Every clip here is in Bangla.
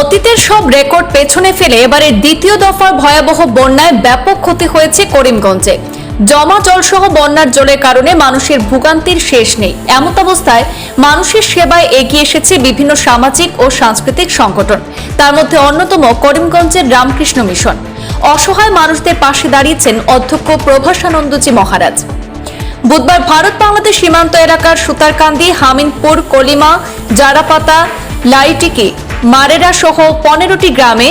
অতীতের সব রেকর্ড পেছনে ফেলে এবারে দ্বিতীয় দফার ভয়াবহ বন্যায় ব্যাপক ক্ষতি হয়েছে করিমগঞ্জে। জমা জলসহ বন্যার জলের কারণে মানুষের ভোগান্তির শেষ নেই। এমত অবস্থায় মানুষের সেবায় এগিয়ে এসেছে বিভিন্ন সামাজিক ও সাংস্কৃতিক সংগঠন। তার মধ্যে অন্যতম করিমগঞ্জের রামকৃষ্ণ মিশন। অসহায় মানুষদের পাশে দাঁড়িয়েছেন অধ্যক্ষ প্রভাসানন্দজি মহারাজ। বুধবার ভারত বাংলাদেশ সীমান্ত এলাকার সুতারকান্দি, হামিনপুর, কলিমা, জারাপাতা, লাইটিকি মারেরা সহ পনেরোটি গ্রামে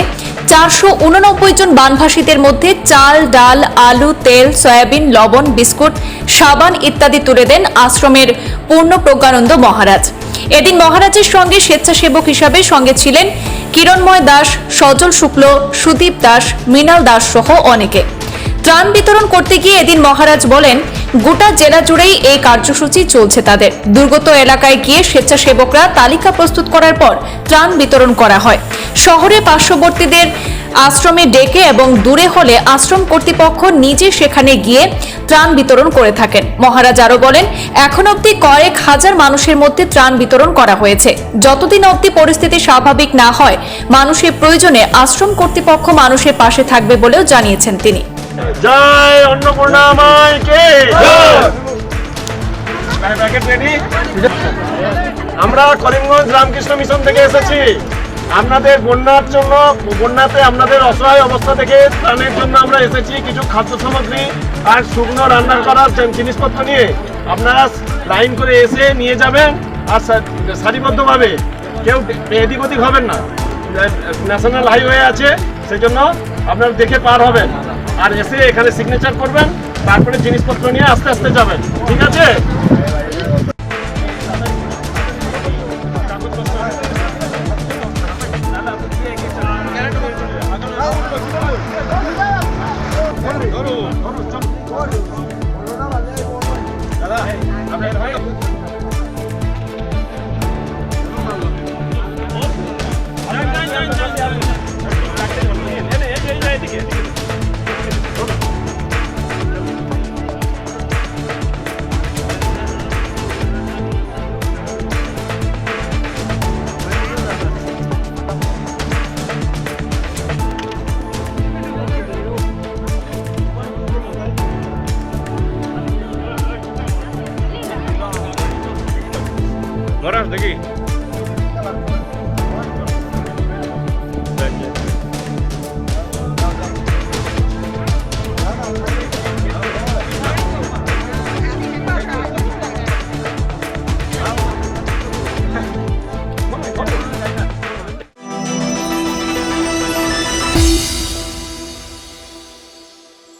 চারশো উননব্বই জন বানভাসীদের মধ্যে চাল, ডাল, আলু, তেল, সয়াবিন, লবণ, বিস্কুট, সাবান ইত্যাদি তুলে দেন আশ্রমের পূর্ণ প্রজ্ঞানন্দ মহারাজ। এদিন মহারাজের সঙ্গে স্বেচ্ছাসেবক হিসাবে সঙ্গে ছিলেন কিরণময় দাস, সজল শুক্ল, সুদীপ দাস, মৃণাল দাস সহ অনেকে। ত্রাণ বিতরণ করতে গিয়ে এদিন মহারাজ বলেন গোটা জেলা জুড়েই এই কার্যসূচি চলছে তাদের। দুর্গত এলাকায় গিয়ে স্বেচ্ছাসেবকরা তালিকা প্রস্তুত করার পর ত্রাণ বিতরণ করা হয়। শহরে পার্শ্ববর্তীদের আশ্রমে ডেকে এবং দূরে হলে আশ্রম কর্তৃপক্ষ নিজে সেখানে গিয়ে ত্রাণ বিতরণ করে থাকেন। মহারাজ আরও বলেন, এখন অবধি কয়েক হাজার মানুষের মধ্যে ত্রাণ বিতরণ করা হয়েছে। যতদিন অবধি পরিস্থিতি স্বাভাবিক না হয়, মানুষের প্রয়োজনে আশ্রম কর্তৃপক্ষ মানুষের পাশে থাকবে বলেও জানিয়েছেন তিনি। জয় অন্নপূর্ণা মাইকে আমরা করিমগঞ্জ রামকৃষ্ণ মিশন থেকে এসেছি। আপনাদের বন্যার জন্য বন্যাতে আপনাদের অসহায় অবস্থা থেকে ত্রাণের জন্য আমরা এসেছি কিছু খাদ্য সামগ্রী আর শুকনো রান্না করার জিনিসপত্র নিয়ে। আপনারা লাইন করে এসে নিয়ে যাবেন আর সারিবদ্ধভাবে। কেউ এদিক ওদিক হবেন না। ন্যাশনাল হাইওয়ে আছে সেই জন্য আপনারা দেখে পার হবেন। আর এসে এখানে সিগনেচার করবেন তারপরে জিনিসপত্র নিয়ে আস্তে আস্তে যাবেন। ঠিক আছে? গরাস দেখি।